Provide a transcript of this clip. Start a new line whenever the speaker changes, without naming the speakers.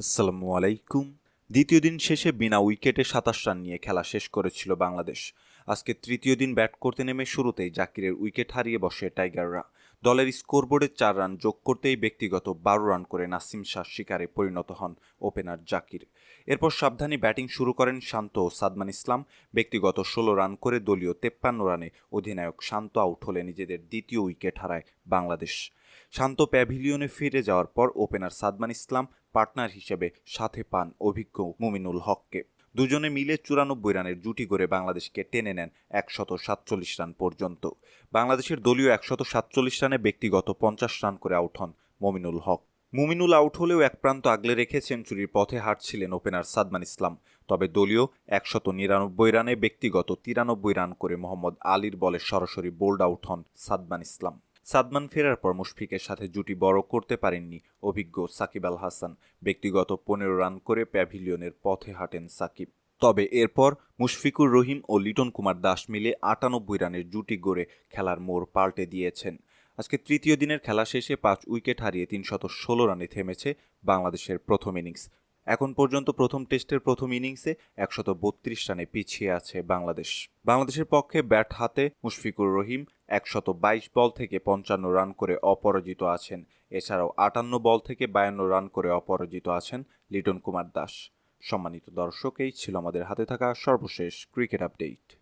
আসসালামু আলাইকুম। দ্বিতীয় দিন শেষে বিনা উইকেটে সাতাশ রান নিয়ে খেলা শেষ করেছিল বাংলাদেশ। আজকে তৃতীয় দিন ব্যাট করতে নেমে শুরুতেই জাকিরের উইকেট হারিয়ে বসে টাইগাররা। দলের স্কোরবোর্ডে চার রান যোগ করতেই ব্যক্তিগত বারো রান করে নাসিম শাহ শিকারে পরিণত হন ওপেনার জাকির। এরপর সাবধানী ব্যাটিং শুরু করেন শান্ত ও সাদমান ইসলাম। ব্যক্তিগত ষোলো রান করে দলীয় তেপ্পান্ন রানে অধিনায়ক শান্ত আউট হলে নিজেদের দ্বিতীয় উইকেট হারায় বাংলাদেশ। শান্ত প্যাভিলিয়নে ফিরে যাওয়ার পর ওপেনার সাদমান ইসলাম পার্টনার হিসেবে সাথে পান অভিজ্ঞ মুমিনুল হককে। দুজনে মিলে চুরানব্বই রানের জুটি করে বাংলাদেশকে টেনে নেন একশত সাতচল্লিশ রান পর্যন্ত। বাংলাদেশের দলীয় একশত সাতচল্লিশ রানে ব্যক্তিগত পঞ্চাশ রান করে আউট হন মমিনুল হক। মুমিনুল আউট হলেও এক প্রান্ত আগলে রেখে সেঞ্চুরির পথে হাঁটছিলেন ওপেনার সাদমান ইসলাম। তবে দলীয় একশত নিরানব্বই রানে ব্যক্তিগত তিরানব্বই রান করে মোহাম্মদ আলীর বলে সরাসরি বোল্ড আউট হন সাদমান ইসলাম। সাদমান ফেরার পর মুশফিকের সাথে জুটি বড় করতে পারেননি অভিজ্ঞ সাকিব আল হাসান। ব্যক্তিগত পনেরো রান করে প্যাভিলিয়নের পথে হাঁটেন সাকিব। তবে এরপর মুশফিকুর রহিম ও লিটন কুমার দাস মিলে আটানব্বই রানের জুটি গড়ে খেলার মোড় পাল্টে দিয়েছেন। আজকে তৃতীয় দিনের খেলা শেষে পাঁচ উইকেট হারিয়ে তিনশত ষোলো রানে থেমেছে বাংলাদেশের প্রথম ইনিংস। এখন পর্যন্ত প্রথম টেস্টের প্রথম ইনিংসে একশত বত্রিশ রানে পিছিয়ে আছে বাংলাদেশ। বাংলাদেশের পক্ষে ব্যাট হাতে মুশফিকুর রহিম একশত বাইশ বল থেকে পঞ্চান্ন রান করে অপরাজিত আছেন। এছাড়াও আটান্ন বল থেকে বায়ান্ন রান করে অপরাজিত আছেন লিটন কুমার দাস। সম্মানিত দর্শক, এই ছিল আমাদের হাতে থাকা সর্বশেষ ক্রিকেট আপডেট।